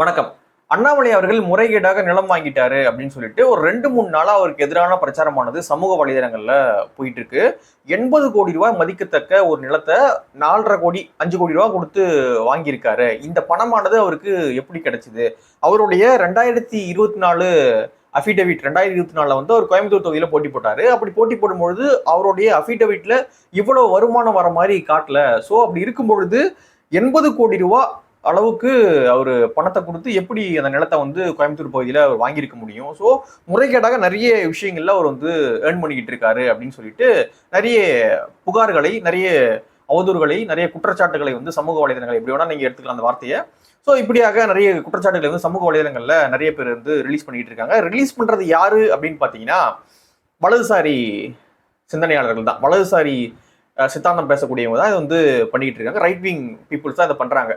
வணக்கம். அண்ணாமலை அவர்கள் முறைகேடாக நிலம் வாங்கிட்டாரு அப்படின்னு சொல்லிட்டு ஒரு ரெண்டு மூணு நாளா அவருக்கு எதிரான பிரச்சாரமானது சமூக வலைதளங்கள்ல போயிட்டு இருக்கு எண்பது கோடி ரூபாய் மதிக்கத்தக்க ஒரு நிலத்தை நாலரை கோடி அஞ்சு கோடி ரூபாய் கொடுத்து வாங்கியிருக்காரு. இந்த பணமானது அவருக்கு எப்படி கிடைச்சிது? அவருடைய ரெண்டாயிரத்தி இருபத்தி நாலு அஃபிடவிட் ரெண்டாயிரத்தி இருபத்தி நாலில் வந்து அவர் கோயம்புத்தூர் தொகுதியில் போட்டி போட்டாரு. அப்படி போட்டி போடும்பொழுது அவருடைய அஃபிடவிட்டில் இவ்வளோ வருமானம் வர மாதிரி காட்டல. ஸோ அப்படி இருக்கும் பொழுது எண்பது கோடி ரூபா அளவுக்கு அவர் பணத்தை கொடுத்து எப்படி அந்த நிலத்தை வந்து கோயம்புத்தூர் பகுதியில் அவர் வாங்கியிருக்க முடியும்? ஸோ முறைகேடாக நிறைய விஷயங்கள்ல அவர் வந்து ஏர்ன் பண்ணிக்கிட்டு இருக்காரு அப்படின்னு சொல்லிட்டு நிறைய புகார்களை நிறைய அவதூறுகளை நிறைய குற்றச்சாட்டுகளை வந்து சமூக வலைதளங்கள் எப்படி வேணா நீங்க எடுத்துக்கலாம் அந்த வார்த்தையை. ஸோ இப்படியாக நிறைய குற்றச்சாட்டுகளை வந்து சமூக வலைதளங்களில் நிறைய பேர் வந்து ரிலீஸ் பண்ணிட்டு இருக்காங்க. ரிலீஸ் பண்றது யாரு அப்படின்னு பார்த்தீங்கன்னா வலதுசாரி சிந்தனையாளர்கள் தான். வலதுசாரி சித்தாந்தம் பேசக்கூடியவங்க தான் இது வந்து பண்ணிக்கிட்டு இருக்காங்க. ரைட் விங் பீப்புள்ஸ் தான் இதை பண்றாங்க.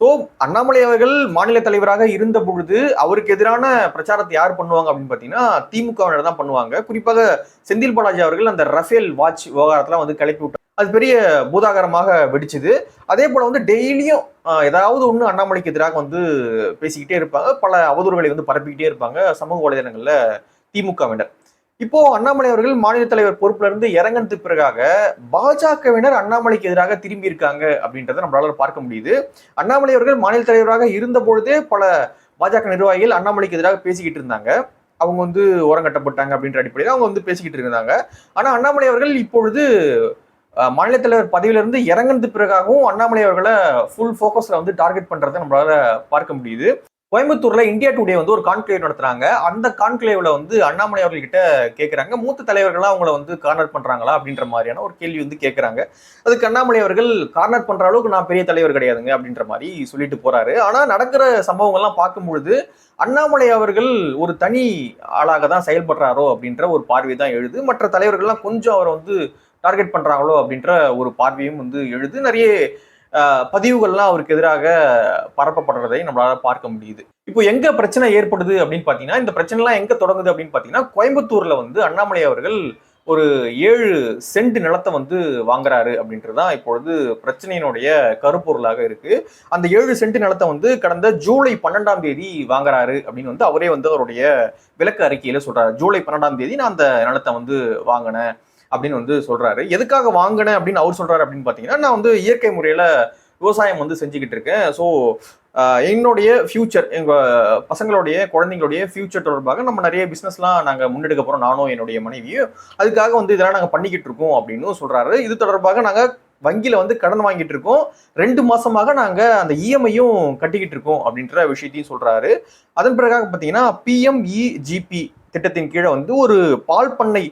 ஸோ அண்ணாமலை அவர்கள் மாநில தலைவராக இருந்த பொழுது அவருக்கு எதிரான பிரச்சாரத்தை யார் பண்ணுவாங்க அப்படின்னு பார்த்தீங்கன்னா திமுகவினர் தான் பண்ணுவாங்க. குறிப்பாக செந்தில் பாலாஜி அவர்கள் அந்த ரஃபேல் வாட்ச் விவகாரத்தெல்லாம் வந்து கிளப்பி விட்டார் அது பெரிய பூதாகரமாக வெடிச்சுது. அதே போல வந்து டெய்லியும் ஏதாவது ஒன்று அண்ணாமலைக்கு எதிராக வந்து பேசிக்கிட்டே இருப்பாங்க. பல அவதூறுகளை வந்து பரப்பிக்கிட்டே இருப்பாங்க சமூக வலைதளங்களில் திமுகவினர். இப்போ அண்ணாமலை அவர்கள் மாநில தலைவர் பொறுப்புல இருந்து இறங்கினதுக்கு பிறகாக பாஜகவினர் அண்ணாமலைக்கு எதிராக திரும்பி இருக்காங்க அப்படின்றத நம்மளால பார்க்க முடியுது. அண்ணாமலை அவர்கள் மாநில தலைவராக இருந்த பொழுதே பல பாஜக நிர்வாகிகள் அண்ணாமலைக்கு எதிராக பேசிக்கிட்டு இருந்தாங்க. அவங்க வந்து ஓரங்கட்டப்பட்டாங்க அப்படின்ற அடிப்படையில் அவங்க வந்து பேசிக்கிட்டு இருந்தாங்க. ஆனா அண்ணாமலை அவர்கள் இப்பொழுது மாநில தலைவர் பதவியிலிருந்து இறங்கினது பிறகாகவும் அண்ணாமலை அவர்களை ஃபுல் ஃபோக்கஸ்ல வந்து டார்கெட் பண்றதை நம்மளால பார்க்க முடியுது. கோயம்புத்தூர்ல இந்தியா டுடே வந்து ஒரு கான்க்ளேவ் நடத்துறாங்க. அந்த கான்க்ளேவ்ல வந்து அண்ணாமலை அவர்கள்கிட்ட கேட்கறாங்க மூத்த தலைவர்களா அவங்கள வந்து கார்னர் பண்றாங்களா அப்படின்ற மாதிரியான ஒரு கேள்வி வந்து கேட்கறாங்க அதுக்கு அண்ணாமலை அவர்கள் கார்னர் பண்ற அளவுக்கு நான் பெரிய தலைவர் கிடையாதுங்க அப்படின்ற மாதிரி சொல்லிட்டு போறாரு. ஆனா நடக்கிற சம்பவங்கள்லாம் பார்க்கும்பொழுது அண்ணாமலை அவர்கள் ஒரு தனி ஆளாக தான் செயல்படுறாரோ அப்படின்ற ஒரு பார்வை தான் எழுது. மற்ற தலைவர்கள்லாம் கொஞ்சம் அவரை வந்து டார்கெட் பண்றாங்களோ அப்படின்ற ஒரு பார்வையும் வந்து எழுது. நிறைய பதிவுகள்லாம் அவருக்கு எதிராக பரப்பப்படுறதை நம்மளால பார்க்க முடியுது. இப்போ எங்க பிரச்சனை ஏற்படுது அப்படின்னு பாத்தீங்கன்னா இந்த பிரச்சனைலாம் எங்க தொடங்குது அப்படின்னு பாத்தீங்கன்னா கோயம்புத்தூர்ல வந்து அண்ணாமலை அவர்கள் ஒரு ஏழு சென்ட் நிலத்தை வந்து வாங்குறாரு அப்படின்றதுதான் இப்பொழுது பிரச்சனையினுடைய கருப்பொருளாக இருக்கு. அந்த ஏழு சென்ட் நிலத்தை வந்து கடந்த ஜூலை பன்னெண்டாம் தேதி வாங்குறாரு அப்படின்னு வந்து அவரே வந்து அவருடைய விளக்கு அறிக்கையில சொல்றாரு. ஜூலை பன்னெண்டாம் தேதி நான் அந்த நிலத்தை வந்து வாங்கினேன். அப்படின்னு வந்து சொல்றாரு. எதுக்காக வாங்கினேன் அப்படின்னு அவர் சொல்றாரு அப்படின்னு பாத்தீங்கன்னா நான் வந்து இயற்கை முறையில விவசாயம் வந்து செஞ்சுக்கிட்டு இருக்கேன். ஸோ என்னுடைய ஃபியூச்சர் எங்க பசங்களுடைய குழந்தைங்களுடைய ஃபியூச்சர் தொடர்பாக நம்ம நிறைய பிஸ்னஸ்லாம் நாங்க முன்னெடுக்க போறோம் நானும் என்னுடைய மனைவியும். அதுக்காக வந்து இதெல்லாம் நாங்க பண்ணிக்கிட்டு இருக்கோம் அப்படின்னு சொல்றாரு. இது தொடர்பாக நாங்க வங்கியில வந்து கடன் வாங்கிட்டு இருக்கோம். ரெண்டு மாசமாக நாங்க அந்த இஎம்ஐயும் கட்டிக்கிட்டு இருக்கோம் அப்படின்ற விஷயத்தையும் சொல்றாரு. அதன் பிறகாக பார்த்தீங்கன்னா பிஎம்இஜிபி திட்டத்தின் கீழே வந்து ஒரு பால் பண்ணை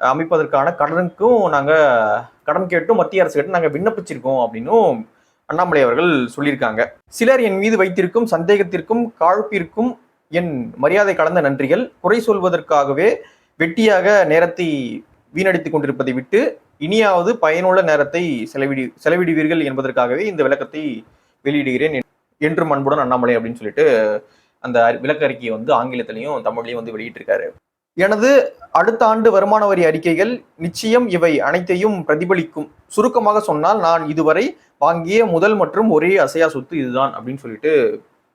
அமைப்பதற்கான கடனுக்கும் நாங்கள் கடன் கேட்டும் மத்திய அரசு கிட்ட நாங்கள் விண்ணப்பிச்சிருக்கோம் அப்படின்னும் அண்ணாமலை அவர்கள் சொல்லியிருக்காங்க. சிலர் என் மீது வைத்திருக்கும் சந்தேகத்திற்கும் காழ்ப்பிற்கும் என் மரியாதை கலந்த நன்றிகள். குறை சொல்வதற்காகவே வெட்டியாக நேரத்தை வீணடித்துக் கொண்டிருப்பதை விட்டு இனியாவது பயனுள்ள நேரத்தை செலவிடு செலவிடுவீர்கள் என்பதற்காகவே இந்த விளக்கத்தை வெளியிடுகிறேன் என்றும் அன்புடன் அண்ணாமலை அப்படின்னு சொல்லிட்டு அந்த விளக்கறிக்கையை விளக்க அறிக்கையை வந்து ஆங்கிலத்திலையும் தமிழ்லையும் வந்து வெளியிட்டிருக்காரு. எனது அடுத்த ஆண்டு வருமான வரி அறிக்கைகள் நிச்சயம் இவை அனைத்தையும் பிரதிபலிக்கும். சுருக்கமாக சொன்னால் நான் இதுவரை வாங்கிய முதல் மற்றும் ஒரே அசையா சொத்து இதுதான் அப்படின்னு சொல்லிட்டு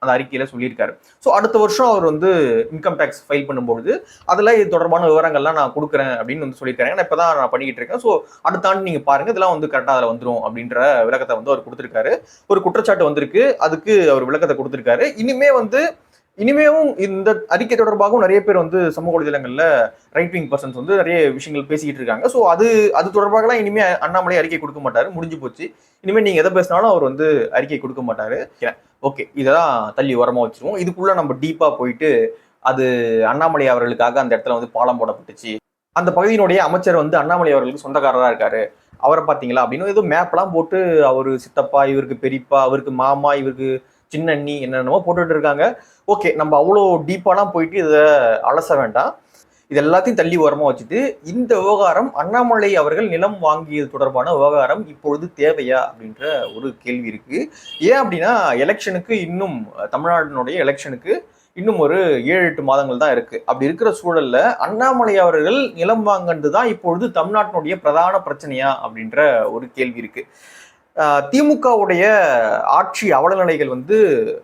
அந்த அறிக்கையில சொல்லியிருக்காரு. ஸோ அடுத்த வருஷம் அவர் வந்து இன்கம் டேக்ஸ் ஃபைல் பண்ணும்பொழுது அதில் இது தொடர்பான விவரங்கள்லாம் நான் கொடுக்குறேன் அப்படின்னு வந்து சொல்லியிருக்காரு. நான் இப்போ தான் நான் பண்ணிக்கிட்டு இருக்கேன். ஸோ அடுத்த ஆண்டு நீங்கள் பாருங்க. இதெல்லாம் வந்து கரெக்டாக அதில் வந்துடும் அப்படின்ற விளக்கத்தை வந்து அவர் கொடுத்துருக்காரு. ஒரு குற்றச்சாட்டு வந்திருக்கு. அதுக்கு அவர் விளக்கத்தை கொடுத்துருக்காரு. இனிமே வந்து இனிமேவும் இந்த அறிக்கை தொடர்பாகவும் நிறைய பேர் வந்து சமூக வலைதளங்கள்ல ரைட் விங் பர்சன்ஸ் வந்து நிறைய விஷயங்கள் பேசிக்கிட்டு இருக்காங்க. ஸோ அது அது தொடர்பாகலாம் இனிமே அண்ணாமலை அறிக்கை கொடுக்க மாட்டாரு. முடிஞ்சு போச்சு. இனிமே நீங்க எதை பேசினாலும் அவர் வந்து அறிக்கை கொடுக்க மாட்டாரு. ஓகே இதெல்லாம் தள்ளி உரமா வச்சிருவோம். இதுக்குள்ள நம்ம டீப்பா போயிட்டு அது அண்ணாமலை அவர்களுக்காக அந்த இடத்துல வந்து பாலம் போடப்பட்டுச்சு. அந்த பகுதியினுடைய அமைச்சர் வந்து அண்ணாமலை அவர்களுக்கு சொந்தக்காரராக இருக்காரு. அவரை பார்த்தீங்களா அப்படின்னு ஏதோ மேப்லாம் போட்டு அவர் சித்தப்பா இவருக்கு பெரியப்பா அவருக்கு மாமா இவருக்கு சின்ன அண்ணி என்னென்னமோ போட்டுட்டு இருக்காங்க. ஓகே நம்ம அவ்வளோ டீப்பாலாம் போயிட்டு இதை அலச வேண்டாம். இது எல்லாத்தையும் தள்ளி ஓரமாக வச்சுட்டு இந்த விவகாரம் அண்ணாமலை அவர்கள் நிலம் வாங்கியது தொடர்பான விவகாரம் இப்பொழுது தேவையா அப்படின்ற ஒரு கேள்வி இருக்குது ஏன் அப்படின்னா எலெக்ஷனுக்கு இன்னும் தமிழ்நாட்டினுடைய எலெக்ஷனுக்கு இன்னும் ஒரு ஏழு எட்டு மாதங்கள் தான் இருக்கு. அப்படி இருக்கிற சூழல்ல அண்ணாமலை அவர்கள் நிலம் வாங்கினது தான் இப்பொழுது தமிழ்நாட்டினுடைய பிரதான பிரச்சனையா அப்படின்ற ஒரு கேள்வி இருக்கு. திமுகவுடைய ஆட்சி அவலநிலைகள் வந்து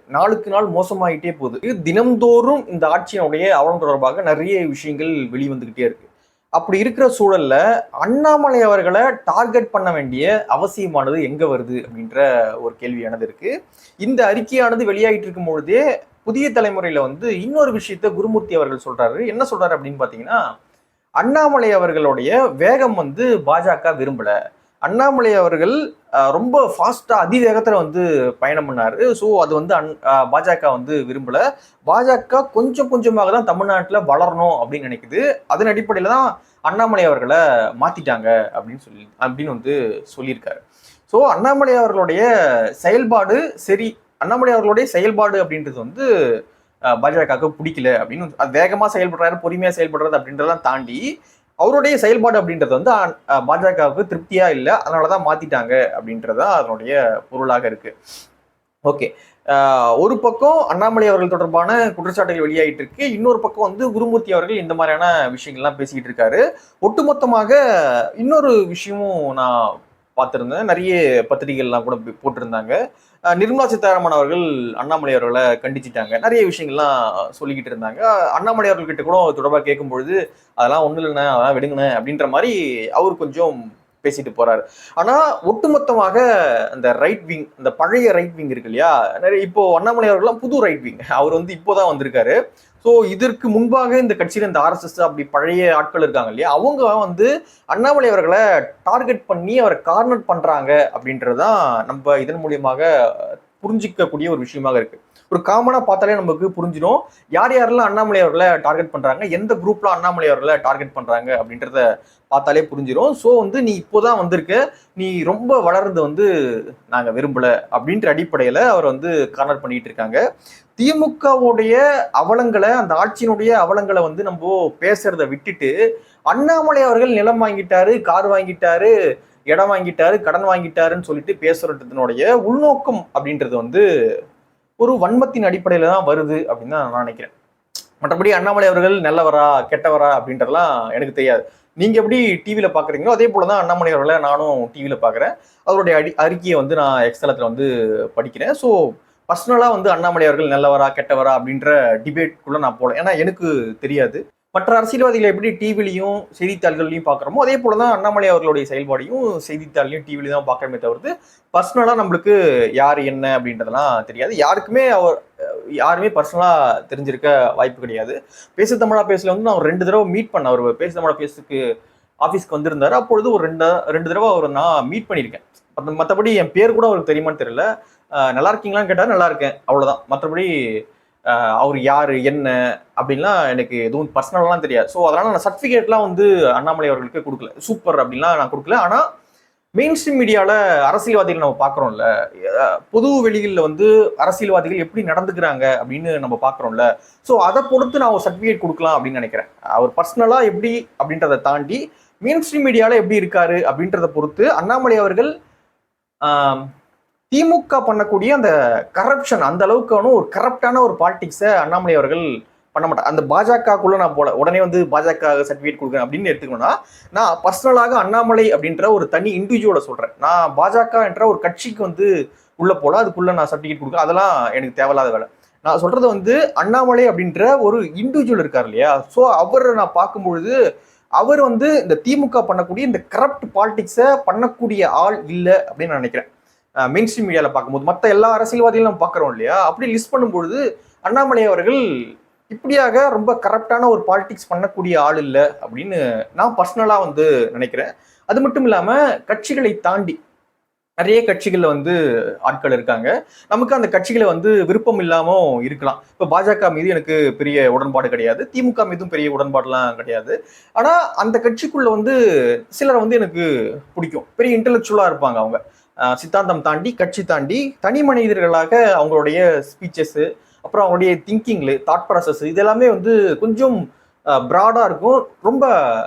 நாளுக்கு நாள் மோசமாயிட்டே போகுது. தினம்தோறும் இந்த ஆட்சியினுடைய அவலம் தொடர்பாக நிறைய விஷயங்கள் வெளிவந்துகிட்டே இருக்கு. அப்படி இருக்கிற சூழல்ல அண்ணாமலை அவர்களை டார்கெட் பண்ண வேண்டிய அவசியமானது எங்க வருது அப்படின்ற ஒரு கேள்வியானது இருக்கு. இந்த அறிக்கையானது வெளியாகிட்டு இருக்கும் பொழுதே புதிய தலைமுறையில வந்து இன்னொரு விஷயத்த குருமூர்த்தி அவர்கள் சொல்றாரு. என்ன சொல்றாரு அப்படின்னு பாத்தீங்கன்னா அண்ணாமலை அவர்களுடைய வேகம் வந்து பாஜக விரும்பல. அண்ணாமலை அவர்கள் ரொம்ப ஃபாஸ்ட்டாக அதிவேகத்தில் வந்து பயணம் பண்ணார். ஸோ அது வந்து அன் பாஜக வந்து விரும்பல. பாஜக கொஞ்சம் கொஞ்சமாக தான் தமிழ்நாட்டில் வளரணும் அப்படின்னு நினைக்குது. அதன் அடிப்படையில் தான் அண்ணாமலை அவர்களை மாற்றிட்டாங்க அப்படின்னு சொல்லி அப்படின்னு வந்து சொல்லியிருக்காரு. ஸோ அண்ணாமலை அவர்களுடைய செயல்பாடு சரி. அண்ணாமலை அவர்களுடைய செயல்பாடு அப்படின்றது வந்து பாஜகவுக்கு பிடிக்கல அப்படின்னு வந்து- அது வேகமாக செயல்படுறாரு பொறுமையாக செயல்படுறது அப்படின்றதெல்லாம் தாண்டி அவருடைய செயல்பாடு அப்படின்றது வந்து பாஜகவுக்கு திருப்தியா இல்லை அதனாலதான் மாத்திட்டாங்க அப்படின்றதா அதனுடைய பொருளாக இருக்கு. ஓகே. ஒரு பக்கம் அண்ணாமலை அவர்கள் தொடர்பான குற்றச்சாட்டுகள் வெளியாயிட்டு இருக்கு. இன்னொரு பக்கம் வந்து குருமூர்த்தி அவர்கள் இந்த மாதிரியான விஷயங்கள்லாம் பேசிக்கிட்டு இருக்காரு. ஒட்டுமொத்தமாக இன்னொரு விஷயமும் நான் பார்த்துருந்தேன். நிறைய பத்திரிகைகள்லாம் கூட போட்டிருந்தாங்க. நிர்மலா சீதாராமன் அவர்கள் அண்ணாமலை அவர்களை கண்டிச்சிட்டாங்க. நிறைய விஷயங்கள்லாம் சொல்லிக்கிட்டு இருந்தாங்க. அண்ணாமலை அவர்கள்கிட்ட கூட தொடர்பாக கேட்கும்பொழுது அதெல்லாம் ஒன்றும் இல்லைண்ணே அதெல்லாம் விடுங்கண்ணே அப்படின்ற மாதிரி அவர் கொஞ்சம் பேசிட்டு போறாரு. ஆனா ஒட்டுமொத்தமாக அந்த ரைட் விங் அந்த பழைய ரைட் விங் இருக்கு இல்லையா? நிறைய இப்போ அண்ணாமலை அவர்கள்லாம் புது ரைட் விங் அவர் வந்து இப்போதான் வந்திருக்காரு. ஸோ இதற்கு முன்பாக இந்த கட்சியில் இந்த ஆர்எஸ்எஸ் அப்படி பழைய ஆட்கள் இருக்காங்க இல்லையா? அவங்க வந்து அண்ணாமலை அவர்களை டார்கெட் பண்ணி அவரை கார்னர் பண்றாங்க அப்படின்றதான் நம்ம இதன் மூலியமாக புரிஞ்சிக்கக்கூடிய ஒரு விஷயமாக இருக்கு. ஒரு காமனாக பார்த்தாலே நமக்கு புரிஞ்சிடும் யார் யாரெல்லாம் அண்ணாமலை அவர்களை டார்கெட் பண்றாங்க? எந்த குரூப்லாம் அண்ணாமலை அவர்களை டார்கெட் பண்ணுறாங்க அப்படின்றத பார்த்தாலே புரிஞ்சிடும் ஸோ வந்து நீ இப்போதான் வந்திருக்க. நீ ரொம்ப வளர்றது வந்து நாங்கள் விரும்பல அப்படின்ற அடிப்படையில் அவர் வந்து கார்னர் பண்ணிட்டு இருக்காங்க. திமுகவுடைய அவலங்களை அந்த ஆட்சியினுடைய அவலங்களை வந்து நம்ம பேசுறத விட்டுட்டு அண்ணாமலை அவர்கள் நிலம் வாங்கிட்டாரு கார் வாங்கிட்டாரு இடம் வாங்கிட்டாரு கடன் வாங்கிட்டாருன்னு சொல்லிட்டு பேசுறதுனுடைய உள்நோக்கம் அப்படின்றது வந்து ஒரு வன்மத்தின் அடிப்படையில் தான் வருது அப்படின்னு தான் நான் நினைக்கிறேன். மற்றபடி அண்ணாமலை அவர்கள் நல்லவரா கெட்டவரா அப்படின்றதெல்லாம் எனக்கு தெரியாது. நீங்க எப்படி டிவியில பாக்குறீங்களோ அதே போல் தான் அண்ணாமலை அவர்களை நானும் டிவியில பாக்குறேன். அவருடைய அடி அறிக்கையை வந்து நான் எக்ஸ்தலத்தில் வந்து படிக்கிறேன். ஸோ பர்சனலா வந்து அண்ணாமலை அவர்கள் நல்லவரா கெட்டவரா அப்படின்ற டிபேட்குள்ள நான் போல ஏன்னா எனக்கு தெரியாது. மற்ற அரசியல்வாதிகளை எப்படி டிவிலையும் செய்தித்தாள்கள்லையும் பார்க்குறோமோ அதே போல தான் அண்ணாமலை அவர்களுடைய செயல்பாடையும் செய்தித்தாள்லையும் டிவிலையும் தான் பார்க்கறமே தவிர்த்து பர்சனலாக நம்மளுக்கு யார் என்ன அப்படின்றதெல்லாம் தெரியாது. யாருக்குமே அவர் யாருமே பர்சனலாக தெரிஞ்சிருக்க வாய்ப்பு கிடையாது. பேசு தமிழா பேசல வந்து நான் ரெண்டு தடவை மீட் பண்ண அவர் பேசு தமிழா பேசுக்கு ஆஃபீஸ்க்கு வந்திருந்தார். அப்பொழுது ஒரு ரெண்டு ரெண்டு தடவை அவர் நான் மீட் பண்ணியிருக்கேன். மத்த- மற்றபடி என் பேர் கூட அவருக்கு தெரியுமான்னு தெரியல. நல்லா இருக்கீங்களான்னு கேட்டால் நல்லா இருக்கேன். அவ்வளோதான் மற்றபடி அவர் யார் என்ன அப்படின்லாம் எனக்கு எதுவும் பர்சனலாலாம் தெரியாது. ஸோ அதனால் நான் சர்டிஃபிகேட்லாம் வந்து அண்ணாமலை அவர்களுக்கு கொடுக்கல. சூப்பர் அப்படின்லாம் நான் கொடுக்கல. ஆனால் மெயின் ஸ்ட்ரீம் மீடியாவில் அரசியல்வாதிகள் நம்ம பார்க்குறோம்ல பொது வெளிகளில் வந்து அரசியல்வாதிகள் எப்படி நடந்துக்கிறாங்க அப்படின்னு நம்ம பார்க்குறோம்ல. ஸோ அதை பொறுத்து நான் ஒரு சர்டிஃபிகேட் கொடுக்கலாம் அப்படின்னு நினைக்கிறேன். அவர் பர்சனலாக எப்படி அப்படின்றத தாண்டி மெயின் ஸ்ட்ரீம் மீடியாவில் எப்படி இருக்காரு அப்படின்றத பொறுத்து அண்ணாமலை அவர்கள் திமுக பண்ணக்கூடிய அந்த கரப்ஷன் அந்த அளவுக்கான ஒரு கரப்டான ஒரு பாலிடிக்ஸை அண்ணாமலை அவர்கள் பண்ண மாட்டார். அந்த பாஜகக்குள்ள நான் போல உடனே வந்து பாஜக சர்டிஃபிகேட் கொடுக்குறேன் அப்படின்னு எடுத்துக்கணும்னா நான் பர்சனலாக அண்ணாமலை அப்படின்ற ஒரு தனி இண்டிவிஜுவலை சொல்றேன். நான் பாஜக என்ற ஒரு கட்சிக்கு வந்து உள்ள போல அதுக்குள்ள நான் சர்டிஃபிகேட் கொடுக்க அதெல்லாம் எனக்கு தேவையில்லாத வேலை. நான் சொல்றது வந்து அண்ணாமலை அப்படின்ற ஒரு இண்டிவிஜுவல் இருக்கார் இல்லையா? ஸோ அவரை நான் பார்க்கும்பொழுது அவர் வந்து இந்த திமுக பண்ணக்கூடிய இந்த கரப்ட் பாலிடிக்ஸை பண்ணக்கூடிய ஆள் இல்லை அப்படின்னு நான் நினைக்கிறேன். மெயின் ஸ்ட்ரீம் மீடியாவில் பார்க்கும்போது மற்ற எல்லா அரசியல்வாதிகளும் நம்ம பார்க்குறோம் இல்லையா? அப்படி லிஸ்ட் பண்ணும்பொழுது அண்ணாமலை அவர்கள் இப்படியாக ரொம்ப கரப்டான ஒரு பாலிடிக்ஸ் பண்ணக்கூடிய ஆள் இல்லை அப்படின்னு நான் பர்சனலாக வந்து நினைக்கிறேன். அது மட்டும் இல்லாமல் கட்சிகளை தாண்டி நிறைய கட்சிகளில் வந்து ஆட்கள் இருக்காங்க. நமக்கு அந்த கட்சிகளை வந்து விருப்பம் இல்லாமல் இருக்கலாம். இப்போ பாஜக மீது எனக்கு பெரிய உடன்பாடு கிடையாது. திமுக மீதும் பெரிய உடன்பாடுலாம் கிடையாது. ஆனால் அந்த கட்சிக்குள்ளே வந்து சிலரை வந்து எனக்கு பிடிக்கும். பெரிய இன்டலெக்சுவலாக இருப்பாங்க அவங்க. சித்தாந்தம் தாண்டி கட்சி தாண்டி தனி மனிதர்களாக அவங்களுடைய ஸ்பீச்சஸ் அப்புறம் அவங்களுடைய திங்கிங்ல தாட் ப்ராசஸ் இதெல்லாமே வந்து கொஞ்சம் ப்ராடாக இருக்கும். ரொம்ப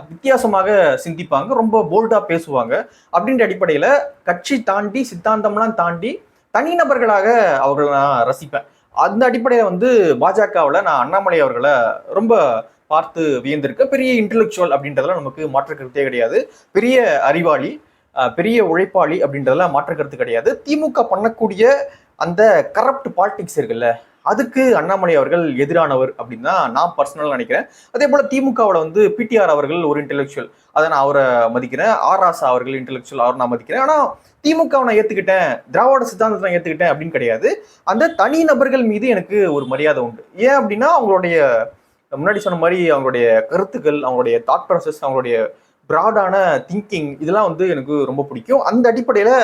வித்தியாசமாக சிந்திப்பாங்க. ரொம்ப போல்டாக பேசுவாங்க. அப்படின்ற அடிப்படையில் கட்சி தாண்டி சித்தாந்தம்லாம் தாண்டி தனிநபர்களாக அவர்களை நான் ரசிப்பேன். அந்த அடிப்படையில் வந்து பாஜகவில் நான் அண்ணாமலை அவர்களை ரொம்ப பார்த்து வியந்திருக்கேன். பெரிய இன்டெலெக்சுவல் அப்படின்றதுல நமக்கு மாற்றுக்கிறதே கிடையாது. பெரிய அறிவாளி. பெரிய உழைப்பாளி அப்படின்றதெல்லாம் மாற்ற கருத்து கிடையாது. திமுக பண்ணக்கூடிய அந்த கரப்ட் பாலிடிக்ஸ் இருக்குல்ல அதுக்கு அண்ணாமலை அவர்கள் எதிரானவர் அப்படின்னு தான் நான் பர்சனலாக நினைக்கிறேன். அதே போல திமுகவோட வந்து பிடிஆர் அவர்கள் ஒரு இன்டெலெக்சுவல் அதை நான் அவரை மதிக்கிறேன். ஆர் ராசா அவர்கள் இன்டெலெக்சுவல் அவரை நான் மதிக்கிறேன். ஆனால் திமுகவை நான் ஏற்றுக்கிட்டேன் திராவிட சித்தாந்தத்தை நான் ஏற்றுக்கிட்டேன் அப்படின்னு கிடையாது. அந்த தனி நபர்கள் மீது எனக்கு ஒரு மரியாதை உண்டு. ஏன் அப்படின்னா அவங்களுடைய முன்னாடி சொன்ன மாதிரி அவங்களுடைய கருத்துக்கள் அவங்களுடைய தாட் ப்ராசஸ் அவங்களுடைய பிராடான திங்கிங் இதெல்லாம் வந்து எனக்கு ரொம்ப பிடிக்கும். அந்த அடிப்படையில்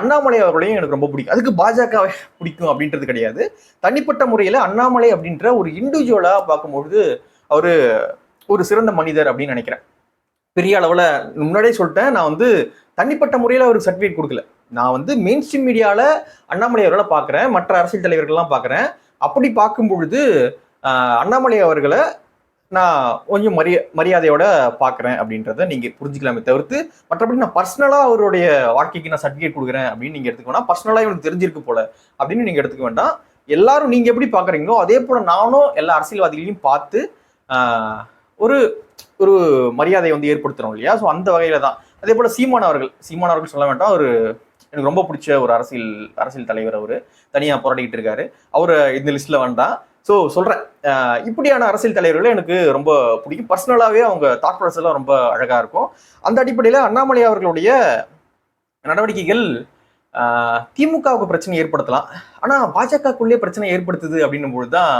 அண்ணாமலை அவர்களையும் எனக்கு ரொம்ப பிடிக்கும். அதுக்கு பாஜக பிடிக்கும் அப்படின்றது கிடையாது. தனிப்பட்ட முறையில் அண்ணாமலை அப்படின்ற ஒரு இண்டிவிஜுவலாக பார்க்கும்பொழுது அவர் ஒரு சிறந்த மனிதர் அப்படின்னு நினைக்கிறேன். பெரிய அளவில் முன்னாடியே சொல்லிட்டேன் நான் வந்து தனிப்பட்ட முறையில் அவருக்கு சர்டிஃபிகேட் கொடுக்கல. நான் வந்து மெயின் ஸ்ட்ரீம் மீடியாவில் அண்ணாமலை அவர்களை பார்க்குறேன் மற்ற அரசியல் தலைவர்கள்லாம் பார்க்குறேன். அப்படி பார்க்கும் பொழுது அண்ணாமலை அவர்களை நான் கொஞ்சம் மரிய மரியாதையோட பார்க்குறேன் அப்படின்றத நீங்கள் புரிஞ்சுக்கலாமே தவிர்த்து மற்றபடி நான் பர்சனலாக அவருடைய வாழ்க்கைக்கு நான் சர்டிஃபிகேட் கொடுக்குறேன் அப்படின்னு நீங்கள் எடுத்துக்க வேணாம் பர்சனலாக இவனுக்கு தெரிஞ்சிருக்கு போல அப்படின்னு நீங்கள் எடுத்துக்க வேண்டாம். எல்லாரும் நீங்கள் எப்படி பார்க்குறீங்களோ அதே போல் நானும் எல்லா அரசியல்வாதிகளையும் பார்த்து ஒரு ஒரு மரியாதையை வந்து ஏற்படுத்துறோம் இல்லையா? ஸோ அந்த வகையில தான். அதே போல சீமான் அவர்கள் சீமான் அவர்கள் சொல்ல வேண்டாம். ஒரு எனக்கு ரொம்ப பிடிச்ச ஒரு அரசியல் அரசியல் தலைவர் அவர். தனியாக போராடிக்கிட்டு இருக்காரு. அவர் இந்த லிஸ்ட்ல வேண்டாம் ஸோ சொல்கிறேன் இப்படியான அரசியல் தலைவர்களை எனக்கு ரொம்ப பிடிக்கும். பர்சனலாகவே அவங்க தாட் ப்ராசஸ் எல்லாம் ரொம்ப அழகாக இருக்கும். அந்த அடிப்படையில் அண்ணாமலை அவர்களுடைய நடவடிக்கைகள் திமுகவுக்கு பிரச்சனை ஏற்படுத்தலாம். ஆனால் பாஜகக்குள்ளே பிரச்சனை ஏற்படுத்துது அப்படின்னும் பொழுது தான்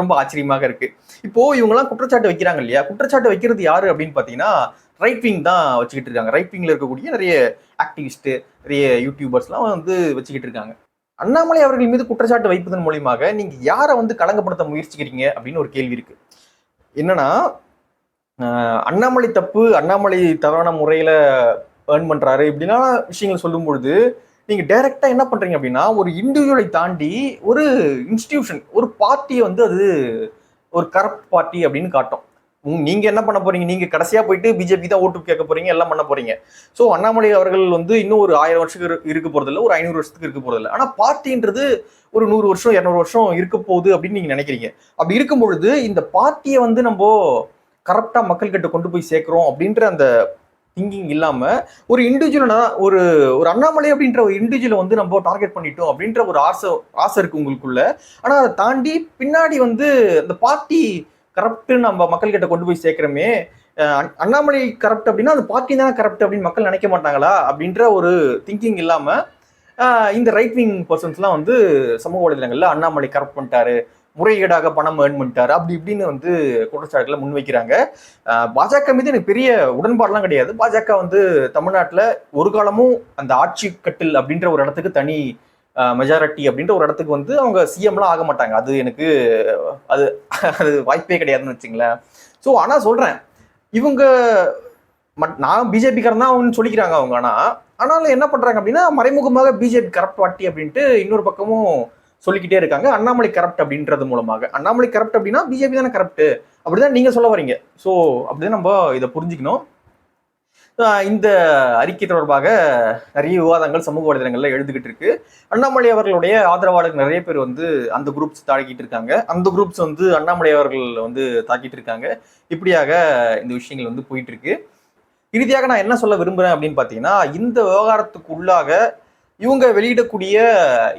ரொம்ப ஆச்சரியமாக இருக்கு. இப்போ இவங்கெல்லாம் குற்றச்சாட்டு வைக்கிறாங்க இல்லையா? குற்றச்சாட்டு வைக்கிறது யாரு அப்படின்னு பார்த்தீங்கன்னா ரைட் விங் தான் வச்சுக்கிட்டு இருக்காங்க. ரைட் விங்ல இருக்கக்கூடிய நிறைய ஆக்டிவிஸ்ட் நிறைய யூடியூபர்ஸ்லாம் வந்து வச்சுக்கிட்டு இருக்காங்க. அண்ணாமலை அவர்கள் மீது குற்றச்சாட்டு வைப்பதன் மூலியமாக நீங்க யாரை வந்து களங்கப்படுத்த முயற்சிக்கிறீங்க அப்படின்னு ஒரு கேள்வி இருக்கு. என்னன்னா அண்ணாமலை தப்பு அண்ணாமலை தவறான முறையில ஏர்ன் பண்றாரு இப்படின்னா விஷயங்கள் சொல்லும் பொழுது நீங்க டைரக்டா என்ன பண்றீங்க அப்படின்னா ஒரு இண்டிவிஜுவலை தாண்டி ஒரு இன்ஸ்டிடியூஷன் ஒரு பார்ட்டியை வந்து அது ஒரு கரப்ட் பார்ட்டி அப்படின்னு காட்டும். நீங்க என்ன பண்ண போறீங்க? நீங்க கடைசியா போயிட்டு பிஜேபி தான் ஓட்டு கேட்க போறீங்க? எல்லாம் பண்ண போறீங்க. சோ அண்ணாமலை அவர்கள் வந்து இன்னும் ஒரு ஆயிரம் வருஷத்துக்கு இருக்க போறதில்ல. ஒரு ஐநூறு வருஷத்துக்கு இருக்க போறதில்ல. ஆனா பார்ட்டின்றது ஒரு நூறு வருஷம் இரநூறு வருஷம் இருக்க போகுது அப்படின்னு நீங்க நினைக்கிறீங்க. அப்படி இருக்கும் பொழுது இந்த பார்ட்டியை வந்து நம்ம கரெக்டா மக்கள் கிட்ட கொண்டு போய் சேர்க்கிறோம் அப்படின்ற அந்த திங்கிங் இல்லாம ஒரு இண்டிவிஜுவலா ஒரு ஒரு அண்ணாமலை அப்படின்ற ஒரு இண்டிவிஜுவலை வந்து நம்ம டார்கெட் பண்ணிட்டோம் அப்படின்ற ஒரு ஆசை ஆசை இருக்கு உங்களுக்குள்ள. ஆனா அதை தாண்டி பின்னாடி வந்து அந்த பார்ட்டி கரப்ட் நம்ம மக்கள் கிட்ட கொண்டு போய் சேர்க்கிறோமே அண்ணாமலை கரப்ட் அப்படின்னா அந்த பார்ட்டி தானே கரப்ட் அப்படின்னு மக்கள் நினைக்க மாட்டாங்களா? அப்படின்ற ஒரு திங்கிங் இல்லாம இந்த ரைட் விங் பர்சன்ஸ்லாம் வந்து சமூக வலைதளங்கள்ல அண்ணாமலை கரப்ட் பண்ணிட்டாரு முறைகேடாக பணம் ஏர்ன் பண்ணிட்டாரு அப்படி இப்படின்னு வந்து குற்றச்சாட்டுகளை முன்வைக்கிறாங்க. பாஜக மீது எனக்கு பெரிய உடன்பாடெலாம் கிடையாது. பாஜக வந்து தமிழ்நாட்டில் ஒரு காலமும் அந்த ஆட்சி கட்டில் அப்படின்ற ஒரு இடத்துக்கு தனி மெஜாரிட்டி அப்படின்ற ஒரு இடத்துக்கு வந்து அவங்க சிஎம்லாம் ஆக மாட்டாங்க. அது எனக்கு அது அது வாய்ப்பே கிடையாதுன்னு வச்சுங்களேன். ஸோ ஆனால் சொல்கிறேன் இவங்க மட்- நான் பிஜேபிக்காரன் தான் அவங்க சொல்லிக்கிறாங்க அவங்க ஆனால் ஆனாலும் என்ன பண்ணுறாங்க அப்படின்னா மறைமுகமாக பிஜேபி கரப்ட் பார்ட்டி அப்படின்ட்டு இன்னொரு பக்கமும் சொல்லிக்கிட்டே இருக்காங்க. அண்ணாமலை கரப்ட் அப்படின்றது மூலமாக. அண்ணாமலை கரப்ட் அப்படின்னா பிஜேபி தானே கரப்ட் அப்படிதான் நீங்க சொல்ல வரீங்க. ஸோ அப்படிதான் நம்ம இதை புரிஞ்சுக்கணும். இந்த அறிக்கை தொடர்பாக நிறைய விவாதங்கள் சமூக வலைதளங்கள்ல எழுதுகிட்டு இருக்கு. அண்ணாமலை அவர்களுடைய ஆதரவாளர்கள் நிறைய பேர் வந்து அந்த குரூப்ஸ் தாக்கிட்டு இருக்காங்க. அந்த குரூப்ஸ் வந்து அண்ணாமலை அவர்கள் வந்து தாக்கிட்டு இருக்காங்க. இப்படியாக இந்த விஷயங்கள் வந்து போயிட்டு இருக்கு. இறுதியாக நான் என்ன சொல்ல விரும்புகிறேன் அப்படின்னு பார்த்தீங்கன்னா இந்த விவகாரத்துக்கு உள்ளாக இவங்க வெளியிடக்கூடிய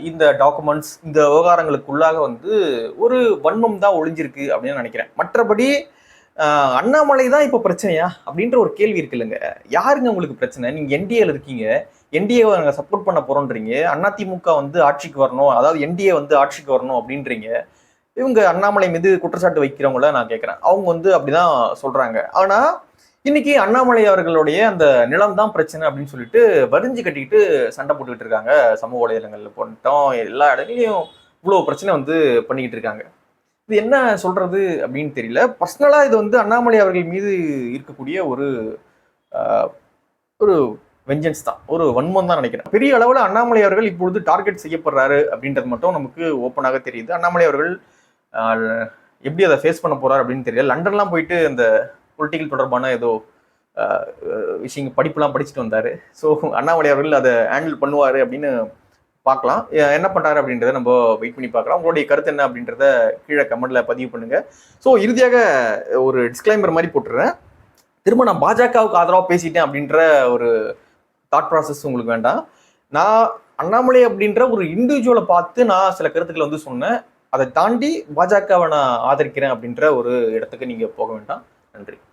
இந்த டாக்குமெண்ட்ஸ் இந்த விவகாரங்களுக்குள்ளாக வந்து ஒரு வன்மம் தான் ஒளிஞ்சிருக்கு அப்படின்னு நான் நினைக்கிறேன். மற்றபடி அண்ணாமலை தான் இப்போ பிரச்சனையா? அப்படின்ற ஒரு கேள்வி இருக்கு இல்லைங்க யாருங்க உங்களுக்கு பிரச்சனை? நீங்கள் என்டிஏல இருக்கீங்க. என்டிஏவை நாங்கள் சப்போர்ட் பண்ண போகிறோன்றீங்க அதிமுக வந்து ஆட்சிக்கு வரணும். அதாவது என்டிஏ வந்து ஆட்சிக்கு வரணும் அப்படின்றீங்க. இவங்க அண்ணாமலை மீது குற்றச்சாட்டு வைக்கிறவங்கள நான் கேட்குறேன் அவங்க வந்து அப்படிதான் சொல்கிறாங்க ஆனால் இன்னைக்கு அண்ணாமலை அவர்களுடைய அந்த நிலம் தான் பிரச்சனை அப்படின்னு சொல்லிட்டு வரிஞ்சு கட்டிக்கிட்டு சண்டை போட்டுக்கிட்டு இருக்காங்க சமூக வலைதளங்களில் போட்டோம். எல்லா இடத்துலையும் இவ்வளோ பிரச்சனை வந்து பண்ணிக்கிட்டு இருக்காங்க. இது என்ன சொல்றது அப்படின்னு தெரியல. பர்சனலாக இது வந்து அண்ணாமலை அவர்கள் மீது இருக்கக்கூடிய ஒரு ஒரு வெஞ்சன்ஸ் தான். ஒரு வன்மம் தான் நினைக்கிறேன். பெரிய அளவில் அண்ணாமலை அவர்கள் இப்பொழுது டார்கெட் செய்யப்படுறாரு அப்படின்றது மட்டும் நமக்கு ஓப்பனாக தெரியுது. அண்ணாமலை அவர்கள் எப்படி அதை ஃபேஸ் பண்ண போறாரு அப்படின்னு தெரியல. லண்டன்லாம் போயிட்டு அந்த பொலிட்டிக்கல் தொடர்பான ஏதோ விஷயங்கள் படிப்புலாம் படிச்சுட்டு வந்தாரு. ஸோ அண்ணாமலை அவர்கள் அதை ஹேண்டில் பண்ணுவார் அப்படின்னு பார்க்கலாம். என்ன பண்ணுறாரு அப்படின்றத நம்ம வெயிட் பண்ணி பார்க்கலாம். உங்களுடைய கருத்து என்ன அப்படின்றத கீழே கமெண்டில் பதிவு பண்ணுங்க. ஸோ இறுதியாக ஒரு டிஸ்க்ளைமர் மாதிரி போட்டுறேன். திரும்ப நான் பாஜகவுக்கு ஆதரவாக பேசிட்டேன் அப்படின்ற ஒரு தாட் ப்ராசஸ் உங்களுக்கு வேண்டாம். நான் அண்ணாமலை அப்படின்ற ஒரு இண்டிவிஜுவலை பார்த்து நான் சில கருத்துக்களை வந்து சொன்னேன். அதை தாண்டி பாஜகவை நான் ஆதரிக்கிறேன் அப்படின்ற ஒரு இடத்துக்கு நீங்கள் போக வேண்டாம். நன்றி.